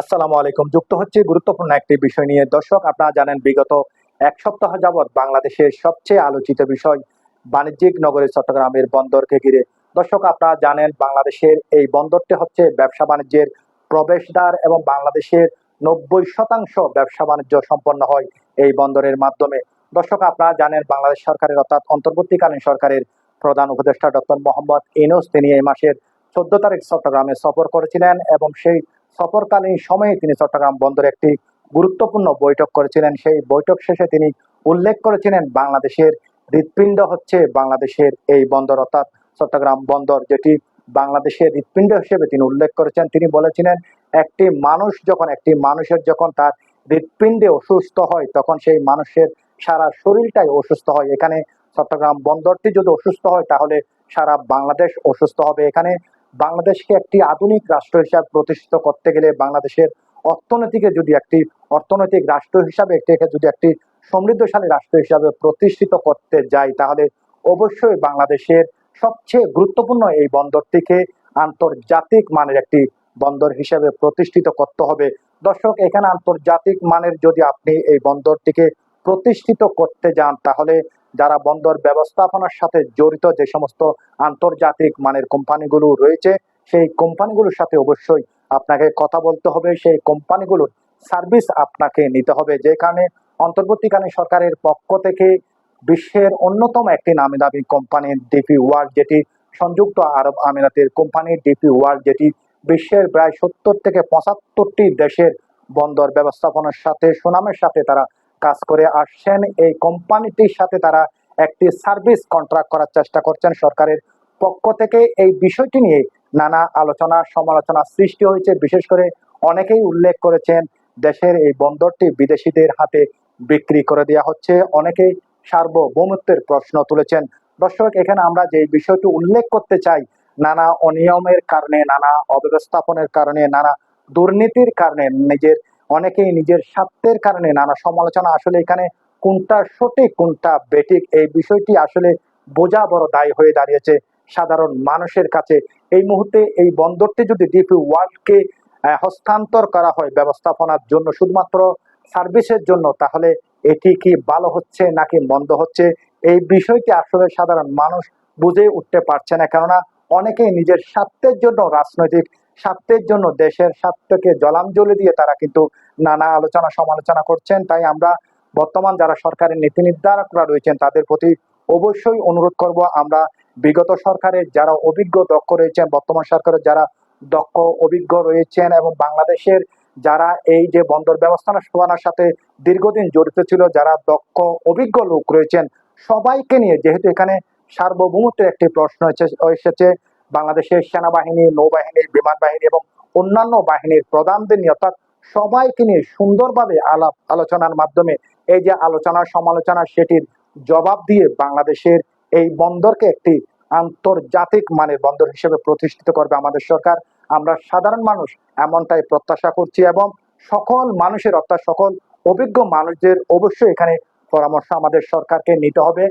আসসালামু আলাইকুম। যুক্ত হচ্ছে গুরুত্বপূর্ণ একটি বিষয় নিয়ে। দর্শক, আপনারা জানেন বিগত এক সপ্তাহ যাবৎ বাংলাদেশের সবচেয়ে আলোচিত বিষয় বাণিজ্যিক নগরী চট্টগ্রামের বন্দরকে ঘিরে। দর্শক, আপনারা জানেন বাংলাদেশের এই বন্দরটি হচ্ছে ব্যবসা বাণিজ্যের প্রবেশদ্বার এবং বাংলাদেশের নব্বই শতাংশ ব্যবসা বাণিজ্য সম্পন্ন হয় এই বন্দরের মাধ্যমে। দর্শক, আপনারা জানেন বাংলাদেশ সরকারের অর্থাৎ অন্তর্বর্তীকালীন সরকারের প্রধান উপদেষ্টা ডক্টর মোহাম্মদ ইনুস তিনি এই মাসের চোদ্দ তারিখ চট্টগ্রামে সফর করেছিলেন এবং সেই সফরকালীন সময়ে তিনি চট্টগ্রাম বন্দরে একটি গুরুত্বপূর্ণ বৈঠক করেছিলেন। সেই বৈঠক শেষে তিনি উল্লেখ করেছিলেন, বাংলাদেশের হৃৎপিণ্ড হচ্ছে বাংলাদেশের এই বন্দর, অর্থাৎ চট্টগ্রাম বন্দর যেটি বাংলাদেশের হৃৎপিণ্ড হিসেবে তিনি উল্লেখ করেছেন। তিনি বলেছিলেন, একটি মানুষ যখন, একটি মানুষের যখন তার হৃৎপিণ্ডে অসুস্থ হয়, তখন সেই মানুষের সারা শরীরটাই অসুস্থ হয়। এখানে চট্টগ্রাম বন্দরটি যদি অসুস্থ হয়, তাহলে সারা বাংলাদেশ অসুস্থ হবে। এখানে বাংলাদেশকে একটি আধুনিক রাষ্ট্র হিসাবে প্রতিষ্ঠিত করতে গেলে বাংলাদেশের অর্থনীতিকে যদি একটি অর্থনৈতিক রাষ্ট্র হিসাবে, এটাকে যদি একটি সমৃদ্ধশালী রাষ্ট্র হিসাবে প্রতিষ্ঠিত করতে যাই, তাহলে অবশ্যই বাংলাদেশের সবচেয়ে গুরুত্বপূর্ণ এই বন্দরটিকে আন্তর্জাতিক মানের একটি বন্দর হিসেবে প্রতিষ্ঠিত করতে হবে। দর্শক, এখানে আন্তর্জাতিক মানের যদি আপনি এই বন্দরটিকে প্রতিষ্ঠিত করতে যান, তাহলে যারা বন্দর ব্যবস্থাপনার সাথে জড়িত যে সমস্ত আন্তর্জাতিক মানের কোম্পানিগুলো রয়েছে, সেই কোম্পানিগুলোর সাথে অবশ্যই আপনাকে কথা বলতে হবে। সেই কোম্পানিগুলোর সার্ভিস আপনাকে নিতে হবে। যে কারণে অন্তর্বর্তীকালীন সরকারের পক্ষ থেকে বিশ্বের অন্যতম একটি নামি দামি কোম্পানি ডিপি ওয়ার্ল্ড, যেটি সংযুক্ত আরব আমিরাতের কোম্পানি ডিপি ওয়ার্ল্ড, যেটি বিশ্বের প্রায় সত্তর থেকে পঁচাত্তরটি দেশের বন্দর ব্যবস্থাপনার সাথে সুনামের সাথে তারা কাজ করে আসছেন। এই কোম্পানিটির সাথে তারা একটি সার্ভিস কন্ট্রাক্ট করার চেষ্টা করছেন সরকারের পক্ষ থেকে। এই বিষয়টি নিয়ে নানা আলোচনা, সমালোচনা সৃষ্টি হয়েছে। বিশেষ করে অনেকেই উল্লেখ করেছেন, দেশের এই বন্দরটি বিদেশিদের হাতে বিক্রি করে দেওয়া হচ্ছে। অনেকেই সার্বভৌমত্বের প্রশ্ন তুলেছেন। দর্শক, এখানে আমরা যে বিষয়টি উল্লেখ করতে চাই, নানা অনিয়মের কারণে, নানা অব্যবস্থাপনের কারণে, নানা দুর্নীতির কারণে, নিজের অনেকেই নিজের স্বার্থের কারণে নানা সমালোচনা আসলে এখানে কোনটা সঠিক, কোনটা বেঠিক, এই বিষয়টি আসলে বোঝা বড় দায় হয়ে দাঁড়িয়েছে সাধারণ মানুষের কাছে। এই মুহূর্তে এই বন্দরটি যদি ডিপি ওয়ার্ল্ডকে হস্তান্তর করা হয় ব্যবস্থাপনার জন্য শুধুমাত্র সার্ভিসের জন্য, তাহলে এটি কি ভালো হচ্ছে নাকি মন্দ হচ্ছে? এই বিষয়টি আসলে সাধারণ মানুষ বুঝে উঠতে পারছে না, কেননা অনেকেই নিজের স্বার্থের জন্য রাজনৈতিক স্বার্থের জন্য, দেশের স্বার্থকে জলাঞ্জলি দিয়ে তারা কিন্তু নানা আলোচনা সমালোচনা করছেন। তাই আমরা বর্তমান যারা সরকারের নীতি নির্ধারকরা রয়েছেন, তাদের প্রতি অবশ্যই অনুরোধ করব। আমরা বিগত সরকারের যারা অভিজ্ঞ, দক্ষ রয়েছেন, বর্তমান সরকারের যারা দক্ষ, অভিজ্ঞ রয়েছেন এবং বাংলাদেশের যারা এই যে বন্দর ব্যবস্থা ব্যবস্থাপনার সাথে দীর্ঘদিন জড়িত ছিল, যারা দক্ষ, অভিজ্ঞ লোক রয়েছেন, সবাইকে নিয়ে, যেহেতু এখানে সার্বভৌমত্বের একটি প্রশ্ন এসে- এসেছে বাংলাদেশের সেনাবাহিনী, নৌবাহিনী বিমান বাহিনী এবং অন্যান্য বাহিনীর প্রধানদের নিয়ে, অর্থাৎ সবাইকে নিয়ে সুন্দরভাবে আলাপ আলোচনার মাধ্যমে এই যে আলোচনা সমালোচনা সেটির জবাব দিয়ে বাংলাদেশের এই বন্দরকে একটি আন্তর্জাতিক মানের বন্দর হিসেবে প্রতিষ্ঠিত করবে আমাদের সরকার। আমরা সাধারণ মানুষ এমনটাই প্রত্যাশা করছি এবং সকল মানুষের, অর্থাৎ সকল অভিজ্ঞ মানুষদের অবশ্যই এখানে পরামর্শ আমাদের সরকারকে নিতে হবে।